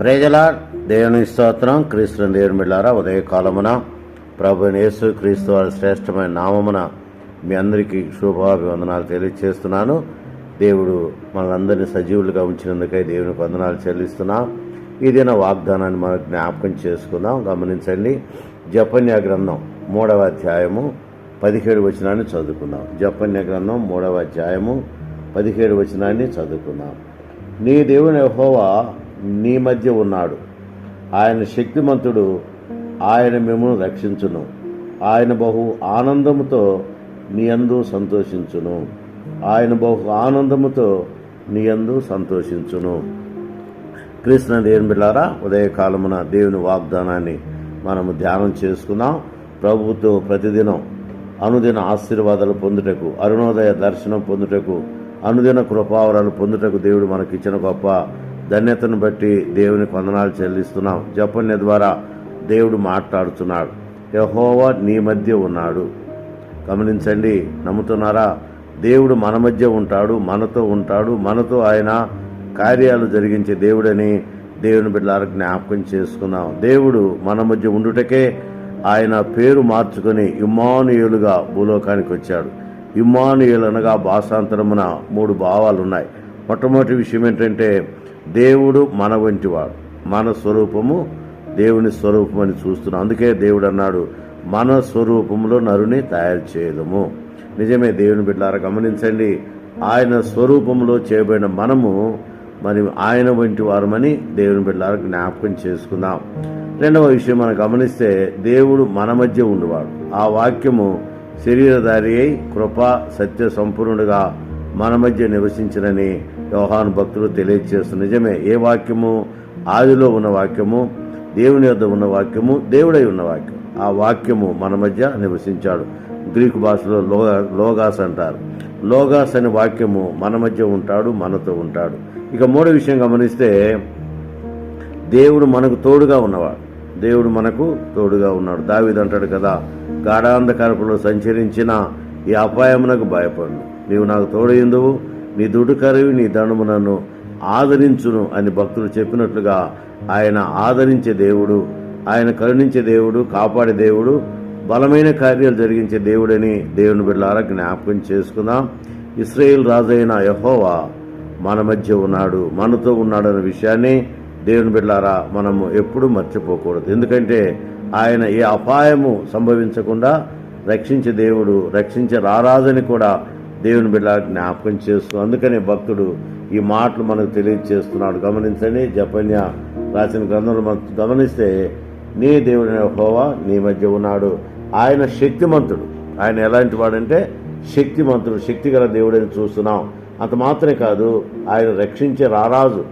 ప్రజల దేవుని స్తోత్రం. క్రీస్తు దేవుని బిళ్ళారా ఉదయకాలమున ప్రభు యేసు క్రీస్తు వారి శ్రేష్టమైన నామమున మీ అందరికీ శుభాభివందనాలు తెలియజేస్తున్నాను దేవుడు మనందరినీ సజీవులుగా ఉంచినందుకై దేవునికి వందనాలు చెల్లిస్తున్నాం. ఇదిన వాగ్దానాన్ని మనం జ్ఞాపకం చేసుకుందాం. గమనించండి. జపన్య గ్రంథం మూడవ అధ్యాయము పదిహేడు వచనాన్ని చదువుకుందాం. జపన్య గ్రంథం మూడవ అధ్యాయము పదిహేడు వచనాన్ని చదువుకుందాం. నీ దేవుని హోవా నీ మధ్య ఉన్నాడు. ఆయన శక్తిమంతుడు. ఆయన మిమ్మల్ని రక్షించును. ఆయన బహు ఆనందముతో నీ అందు సంతోషించును. ఆయన బహు ఆనందముతో నీ అందు సంతోషించును. కృష్ణ దేవుని బిళ్ళారా ఉదయకాలమున దేవుని వాగ్దానాన్ని మనము ధ్యానం చేసుకుందాం. ప్రభుతో ప్రతిదినం అనుదిన ఆశీర్వాదాలు పొందుటకు అరుణోదయ దర్శనం పొందుటకు అనుదిన కృపావరాలు పొందుటకు దేవుడు మనకిచ్చిన గొప్ప ధన్యతను బట్టి దేవుని వందనాలు చెల్లిస్తున్నాం. జపన్య ద్వారా దేవుడు మాట్లాడుతున్నాడు. యహోవా నీ మధ్య ఉన్నాడు. గమనించండి నమ్ముతున్నారా? దేవుడు మన మధ్య ఉంటాడు మనతో ఉంటాడు మనతో ఆయన కార్యాలు జరిగించే దేవుడని దేవుని బిడ్డలారా జ్ఞాపకం చేసుకున్నాం. దేవుడు మన మధ్య ఉండుటకే ఆయన పేరు మార్చుకొని ఇమ్మానుయేలుగా భూలోకానికి వచ్చాడు. ఇమ్మానుయులు అనగా భాషాంతరమున మూడు భావాలు ఉన్నాయి మొట్టమొదటి విషయం ఏంటంటే దేవుడు మన వంటివాడు మన స్వరూపము దేవుని స్వరూపం అని చూస్తున్నాం. అందుకే దేవుడు అన్నాడు మన స్వరూపంలో నరుని తయారు చేయదము. నిజమే దేవుని బిడ్డారా గమనించండి ఆయన స్వరూపంలో చేయబడిన మనము మరి ఆయన వంటి వారమని దేవుని బిడ్డారా జ్ఞాపకం చేసుకుందాం. రెండవ విషయం మనం గమనిస్తే దేవుడు మన మధ్య ఉండేవాడు. ఆ వాక్యము శరీరధారి అయి కృప సత్య సంపూర్ణుడుగా మన మధ్య నివసించినని యోహాను భక్తులు తెలియజేస్తున్నారు నిజమే ఏ వాక్యము? ఆదిలో ఉన్న వాక్యము దేవుని యొద్ద ఉన్న వాక్యము దేవుడై ఉన్న వాక్యం. ఆ వాక్యము మన మధ్య నివసించాడు. గ్రీకు భాషలో లోగా లోగాస్ అంటారు. లోగాస్ అనే వాక్యము మన మధ్య ఉంటాడు మనతో ఉంటాడు. ఇక మూడో విషయం గమనిస్తే దేవుడు మనకు తోడుగా ఉన్నవాడు. దేవుడు మనకు తోడుగా ఉన్నాడు. దావిది అంటాడు కదా గాఢాంధకారపులో సంచరించిన ఈ అపాయమునకు భయపడు నీవు నాకు తోడైందువు నీ దుడుకరవి నీ దండమునను ఆదరించును అని భక్తులు చెప్పినట్లుగా ఆయన ఆదరించే దేవుడు ఆయన కరుణించే దేవుడు కాపాడే దేవుడు బలమైన కార్యాలు జరిగించే దేవుడని దేవుని బిడ్డలారా జ్ఞాపకం చేసుకుందాం. ఇస్రాయేల్ రాజైన యహోవా మన మధ్య ఉన్నాడు మనతో ఉన్నాడు అనే విషయాన్ని దేవుని బిడ్డలారా మనము ఎప్పుడూ మర్చిపోకూడదు. ఎందుకంటే ఆయన ఏ అపాయము సంభవించకుండా రక్షించే దేవుడు రక్షించే రారాజని కూడా దేవుని బిడ్డ జ్ఞాపకం చేస్తూ అందుకనే భక్తుడు ఈ మాటలు మనకు తెలియజేస్తున్నాడు గమనించండి జపన్య రాసిన గ్రంథంలో మనం గమనిస్తే నీ దేవుని హోవా నీ మధ్య ఉన్నాడు. ఆయన శక్తిమంతుడు. ఆయన ఎలాంటి వాడంటే శక్తిమంతుడు శక్తిగల దేవుడని చూస్తున్నాం. అంత మాత్రమే కాదు ఆయన రక్షించే రారాజు.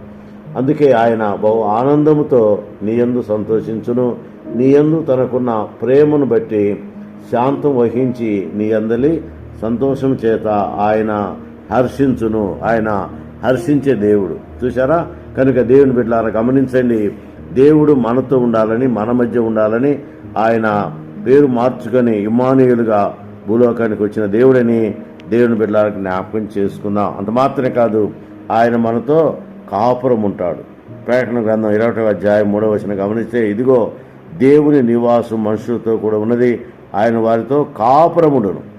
అందుకే ఆయన బహు ఆనందముతో నీయందు సంతోషించును. నీయందు తనకున్న ప్రేమను బట్టి శాంతం వహించి నీ అందలి సంతోషం చేత ఆయన హర్షించును. ఆయన హర్షించే దేవుడు. చూసారా కనుక దేవుని బిడ్డలారా గమనించండి. దేవుడు మనతో ఉండాలని మన మధ్య ఉండాలని ఆయన పేరు మార్చుకొని ఇమానుయులుగా భూలోకానికి వచ్చిన దేవుడని దేవుని బిడ్డలకు జ్ఞాపకం చేసుకుందాం. అంత మాత్రమే కాదు ఆయన మనతో కాపురం ఉంటాడు. ప్రకటన గ్రంథం ఇరవై అధ్యాయం మూడవ వచ్చిన గమనిస్తే ఇదిగో దేవుని నివాసం మనుషులతో కూడా ఉన్నది. ఆయన వారితో కాపురముడును.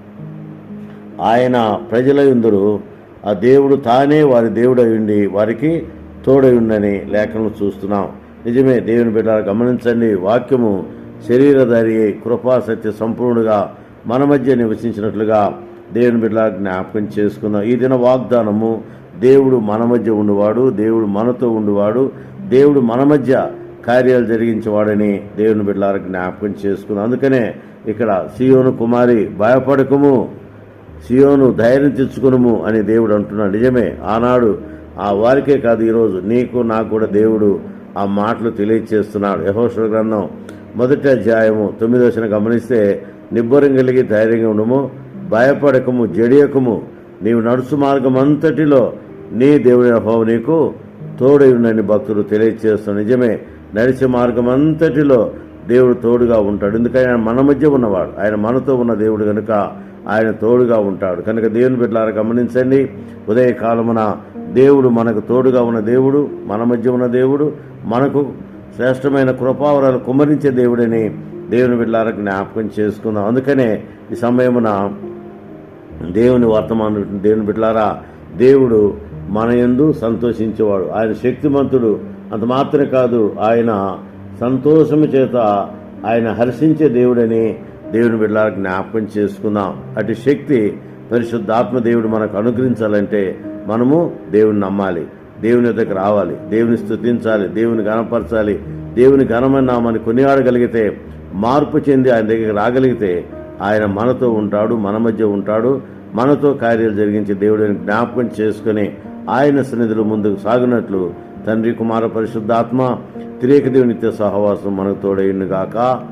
ఆయన ప్రజలయుందరు. ఆ దేవుడు తానే వారి దేవుడై ఉండి వారికి తోడై ఉండని లేఖను చూస్తున్నాం. నిజమే దేవుని బిడ్డ గమనించండి వాక్యము శరీరధారి కృపా సత్య సంపూర్ణుడుగా మన మధ్య నివసించినట్లుగా దేవుని బిడ్డ జ్ఞాపకం చేసుకుందాం. ఈ దిన వాగ్దానము దేవుడు మన మధ్య ఉండువాడు దేవుడు మనతో ఉండువాడు దేవుడు మన మధ్య కార్యాలు జరిగించేవాడని దేవుని బిడ్డలారా జ్ఞాపకం చేసుకుందాం. అందుకనే ఇక్కడ సియోను కుమారి భయపడకము. సియోను ధైర్యం తెచ్చుకునుము అని దేవుడు అంటున్నాడు. నిజమే ఆనాడు ఆ వారికే కాదు ఈరోజు నీకు నాకు కూడా దేవుడు ఆ మాటలు తెలియచేస్తున్నాడు. యహోశ్వ గ్రంథం మొదటి అధ్యాయము తొమ్మిదో వచ్చిన గమనిస్తే నిబ్బరం కలిగి ధైర్యంగా ఉండము భయపడకము జడియకము. నీవు నడుచు మార్గం అంతటిలో నీ దేవుడి యెహోవా నీకు తోడై ఉండని భక్తులు తెలియచేస్తున్న నిజమే నడిచే మార్గం అంతటిలో దేవుడు తోడుగా ఉంటాడు. ఎందుకంటే ఆయన మన మధ్య ఉన్నవాడు. ఆయన మనతో ఉన్న దేవుడు కనుక ఆయన తోడుగా ఉంటాడు. కనుక దేవుని బిడ్డలారా గమనించండి ఉదయకాలమున దేవుడు మనకు తోడుగా ఉన్న దేవుడు మన మధ్య ఉన్న దేవుడు మనకు శ్రేష్టమైన కృపావరాలు కుమరించే దేవుడని దేవుని బిడ్డలారా జ్ఞాపకం చేసుకుందాం. అందుకనే ఈ సమయమున దేవుని వర్తమానం దేవుని బిడ్డలారా దేవుడు మన యందు సంతోషించేవాడు. ఆయన శక్తిమంతుడు. అంత మాత్రమే కాదు ఆయన సంతోషము చేత ఆయన హర్షించే దేవుడని దేవుని బిడ్డలారా జ్ఞాపకం చేసుకుందాం. అటు శక్తి పరిశుద్ధాత్మ దేవుడు మనకు అనుగ్రహించాలంటే మనము దేవుని నమ్మాలి. దేవుని దగ్గర రావాలి. దేవుని స్థుతించాలి. దేవుని గణపరచాలి. దేవుని ఘనమైన నామాన్ని కొనియాడగలిగితే మార్పు చెంది ఆయన దగ్గరికి రాగలిగితే ఆయన మనతో ఉంటాడు మన మధ్య ఉంటాడు. మనతో కార్యాలు జరిగించి దేవుడిని జ్ఞాపకం చేసుకుని ఆయన సన్నిధిలో ముందుకు సాగినట్లు తండ్రి కుమార పరిశుద్ధాత్మ తిరేక దేవునిత్య సహవాసం మనకు తోడైండుగాక